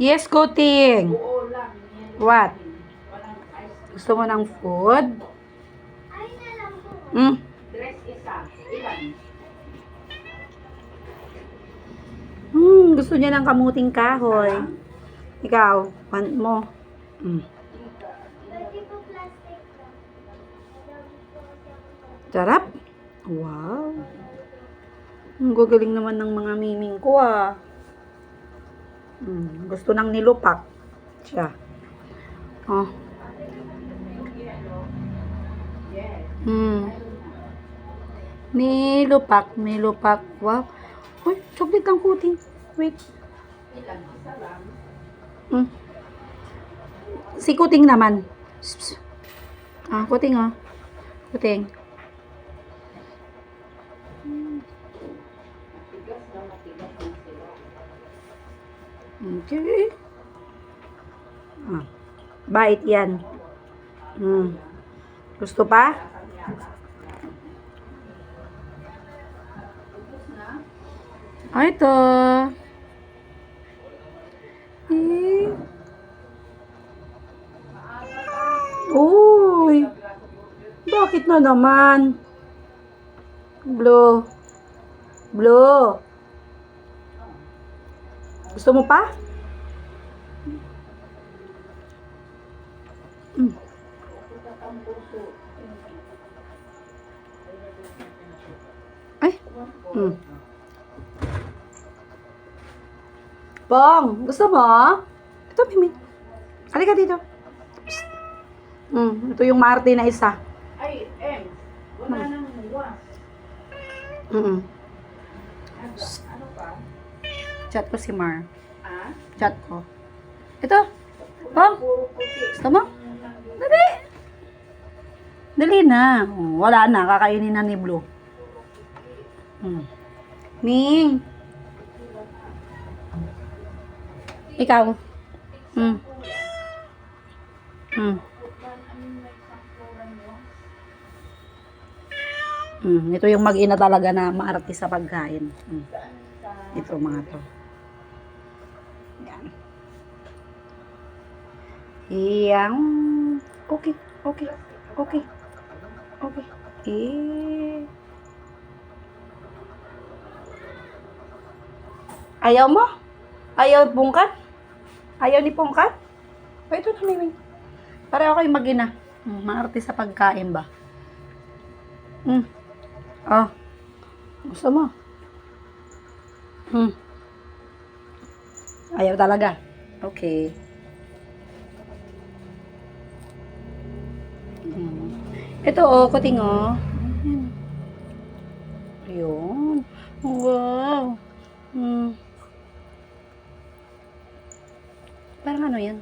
Yes, Kuting. What? Gusto mo ng food? Mm. Hmm, gusto niya ng kamuting kahoy. Ikaw, want mo. Mm. Sarap. Wow. Ang gagaling naman ng mga miming ko ah. Mm, gusto ng nilupak. Siya. Oh. Hmm. Nilupak, nilupak. Wow. Uy, chocolate ang kuting. Wait. Lang. Hmm. Si kuting naman. Ah, kuting oh. Kuting. Okay. Ah. Bait yan. Hmm. Gusto pa? Ah, ito. Eh. Uy. Bakit na naman? Blue. Blue. Gusto mo pa? Mm. Ay. Mm. Bong, gusto mo? Ito, Mimi. Halika dito. Psst. Mm, ito yung Marte na isa. Ay, em. Wala nang was. Mm ano pa? Chat ko si Mar. Ah? Chat ko. Ito. Bong, gusto mo? Dali. Dali na. Oh, wala na. Kakainin na ni Blue. Hmm. Ming. Ikaw. Hmm. Hmm. Hmm. Ito yung mag-ina talaga na maarte sa pagkain. Hmm. Ito mga to. Yan. Yang. Okay. Okay. Okay. Okay. Eh. Ayaw mo? Ayaw bungkat? Ayaw ni pungkat? O, ito na, Mimi. Pareho kayo mag-ina. Hmm, maarte sa pagkain ba? Hmm. Oh. Gusto mo? Hmm. Ayaw talaga. Okay. Ito, oh, kuting, oh. Ayun. Wow. Hmm. Parang ano yan?